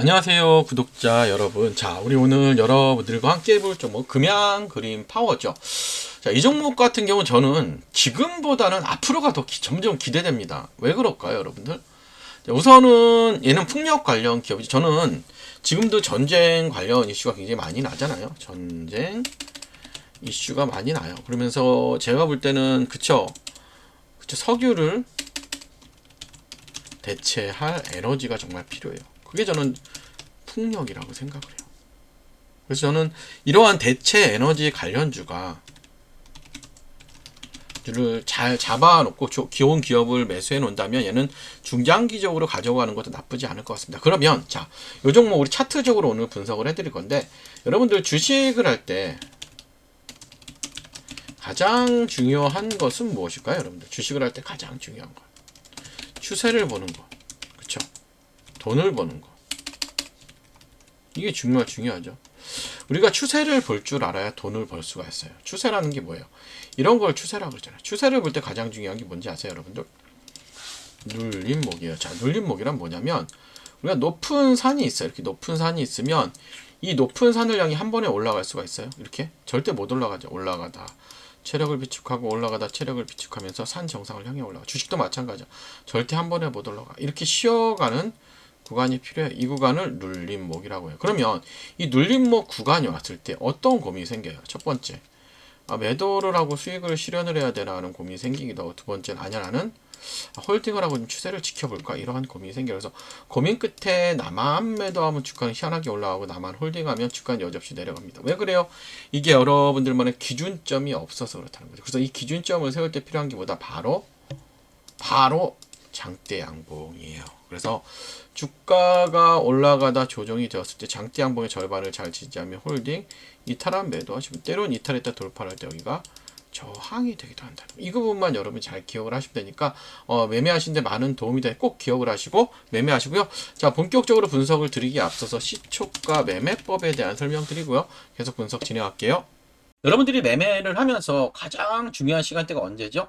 안녕하세요 구독자 여러분. 자 우리 오늘 여러분들과 함께 해볼 종목 금양 그림 파워죠. 자 이 종목 같은 경우 저는 지금보다는 앞으로가 더 기- 점점 기대됩니다. 왜 그럴까요 여러분들? 자, 우선은 얘는 풍력 관련 기업이죠. 저는 지금도 전쟁 관련 이슈가 굉장히 많이 나잖아요. 전쟁 이슈가 많이 나요. 그러면서 제가 볼 때는 그쵸? 그쵸? 석유를 대체할 에너지가 정말 필요해요. 그게 저는 풍력이라고 생각을 해요. 그래서 저는 이러한 대체 에너지 관련주가 주를 잘 잡아놓고 조- 기온 기업을 매수해 놓는다면 얘는 중장기적으로 가져가는 것도 나쁘지 않을 것 같습니다. 그러면 자, 요 종목 우리 차트적으로 오늘 분석을 해드릴 건데 여러분들 주식을 할 때 가장 중요한 것은 무엇일까요, 여러분들? 주식을 할 때 가장 중요한 것. 추세를 보는 거. 돈을 버는 거. 이게 정말 중요하죠. 우리가 추세를 볼 줄 알아야 돈을 벌 수가 있어요. 추세라는 게 뭐예요? 이런 걸 추세라고 그러잖아요. 추세를 볼 때 가장 중요한 게 뭔지 아세요, 여러분들? 눌림목이에요. 자, 눌림목이란 뭐냐면 우리가 높은 산이 있어요. 이렇게 높은 산이 있으면 이 높은 산을 향해 한 번에 올라갈 수가 있어요. 이렇게 절대 못 올라가죠. 올라가다 체력을 비축하고 올라가다 체력을 비축하면서 산 정상을 향해 올라가. 주식도 마찬가지야. 절대 한 번에 못 올라가. 이렇게 쉬어가는 구간이 필요해. 이 구간을 눌림목이라고 해요. 그러면 이 눌림목 구간이 왔을 때 어떤 고민이 생겨요? 첫 번째, 아, 매도를 하고 수익을 실현을 해야 되나 하는 고민이 생기기도 하고 두 번째는 아니야 나는 아, 홀딩을 하고 좀 추세를 지켜볼까 이러한 고민이 생겨요. 그래서 고민 끝에 나만 매도하면 주가는 희한하게 올라가고 나만 홀딩하면 주가는 여지없이 내려갑니다. 왜 그래요? 이게 여러분들만의 기준점이 없어서 그렇다는 거죠. 그래서 이 기준점을 세울 때 필요한 게 뭐다? 바로 바로 장대 양봉이에요. 그래서 주가가 올라가다 조정이 되었을 때 장대 양봉의 절반을 잘 지지하면 홀딩, 이탈한 매도하시면 때론 이탈했다 돌파할 때 여기가 저항이 되기도 한다. 이 부분만 여러분이 잘 기억을 하시면 되니까 어, 매매하시는데 많은 도움이 돼. 꼭 기억을 하시고 매매하시고요. 자 본격적으로 분석을 드리기에 앞서서 시초가 매매법에 대한 설명 드리고요. 계속 분석 진행할게요. 여러분들이 매매를 하면서 가장 중요한 시간대가 언제죠?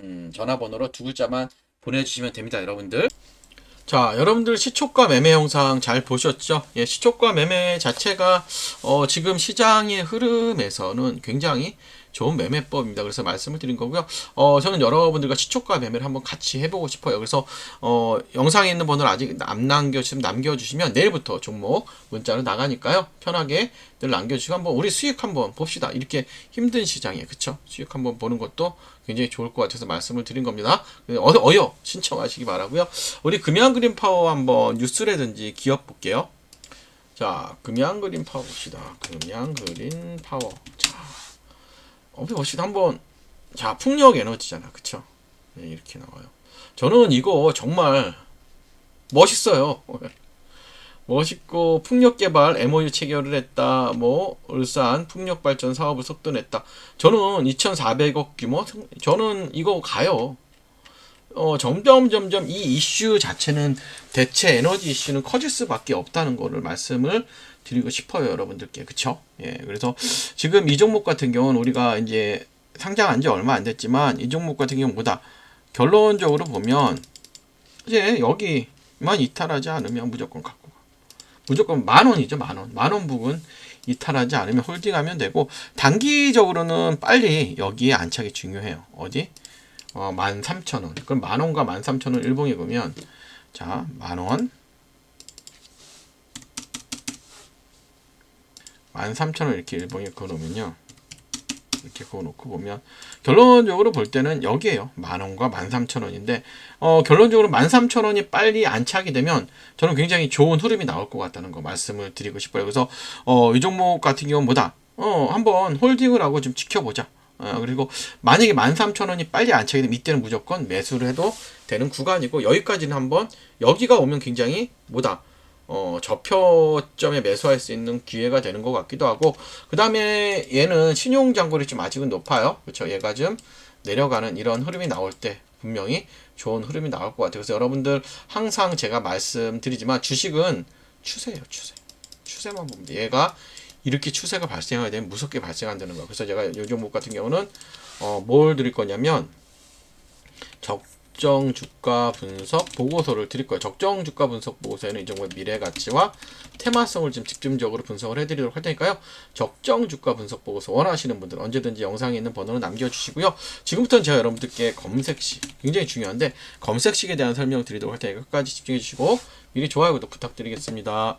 음, 전화번호로 두 글자만 보내주시면 됩니다, 여러분들. 자, 여러분들 시초가 매매 영상 잘 보셨죠? 예, 시초가 매매 자체가 어, 지금 시장의 흐름에서는 굉장히 좋은 매매법입니다. 그래서 말씀을 드린 거고요. 어, 저는 여러분들과 시초가 매매를 한번 같이 해보고 싶어요. 그래서 어, 영상에 있는 번호를 아직 안 남겨주시면 남겨주시면 내일부터 종목 문자로 나가니까요. 편하게 늘 남겨주시고 한번 우리 수익 한번 봅시다. 이렇게 힘든 시장에 그쵸? 수익 한번 보는 것도 굉장히 좋을 것 같아서 말씀을 드린 겁니다. 어, 어여 신청하시기 바라고요. 우리 금양 그린 파워 한번 뉴스라든지 기업 볼게요. 자, 금양 그린 파워 봅시다. 금양 그린 파워. 자, 봅시다. 한번 자, 풍력 에너지잖아. 그쵸? 네, 이렇게 나와요. 저는 이거 정말 멋있어요. 멋있고 풍력 개발 MOU 체결을 했다. 뭐 울산 풍력 발전 사업을 속도냈다. 저는 2,400억 규모. 저는 이거 가요. 어, 점점 점점 이 이슈 자체는 대체 에너지 이슈는 커질 수밖에 없다는 거를 말씀을 드리고 싶어요, 여러분들께. 그쵸? 예. 그래서 지금 이 종목 같은 경우는 우리가 이제 상장한 지 얼마 안 됐지만 이 종목 같은 경우는 뭐다? 결론적으로 보면 이제 여기만 이탈하지 않으면 무조건 갖고 가. 무조건 만 원이죠, 만 원. 만 원 부분 이탈하지 않으면 홀딩하면 되고 단기적으로는 빨리 여기에 안착이 중요해요. 어디? 어, 13,000원. 그럼 만 원과 13,000원 일봉에 보면 자, 만 원. 13,000원 이렇게 일봉에 그어 놓으면요. 이렇게 그어 놓고 보면 결론적으로 볼 때는 여기에요. 만 원과 13,000원인데 어, 결론적으로 13,000원이 빨리 안착이 되면 저는 굉장히 좋은 흐름이 나올 것 같다는 거 말씀을 드리고 싶어요. 그래서 어, 이 종목 같은 경우는 뭐다? 어, 한번 홀딩을 하고 좀 지켜보자. 어, 그리고 만약에 13,000원이 빨리 안착이 되면 이때는 무조건 매수를 해도 되는 구간이고 여기까지는 한번 여기가 오면 굉장히 뭐다? 어, 저표점에 매수할 수 있는 기회가 되는 것 같기도 하고 그 다음에 얘는 신용 잔고리 좀 아직은 높아요. 그렇죠? 얘가 좀 내려가는 이런 흐름이 나올 때 분명히 좋은 흐름이 나올 것 같아요. 그래서 여러분들 항상 제가 말씀드리지만 주식은 추세예요 추세. 추세만 보면 돼 얘가 이렇게 추세가 발생하게 되면 무섭게 발생한다는 거예요. 그래서 제가 요 종목 같은 경우는 어, 뭘 드릴 거냐면 적정 주가 분석 보고서를 드릴 거예요. 적정 주가 분석 보고서에는 이 종목의 미래 가치와 테마성을 좀 집중적으로 분석을 해드리도록 할 테니까요. 적정 주가 분석 보고서 원하시는 분들 언제든지 영상에 있는 번호를 남겨주시고요. 지금부터는 제가 여러분들께 검색식 굉장히 중요한데 검색식에 대한 설명 드리도록 할 테니까 끝까지 집중해 주시고 미리 좋아요 구독 부탁드리겠습니다.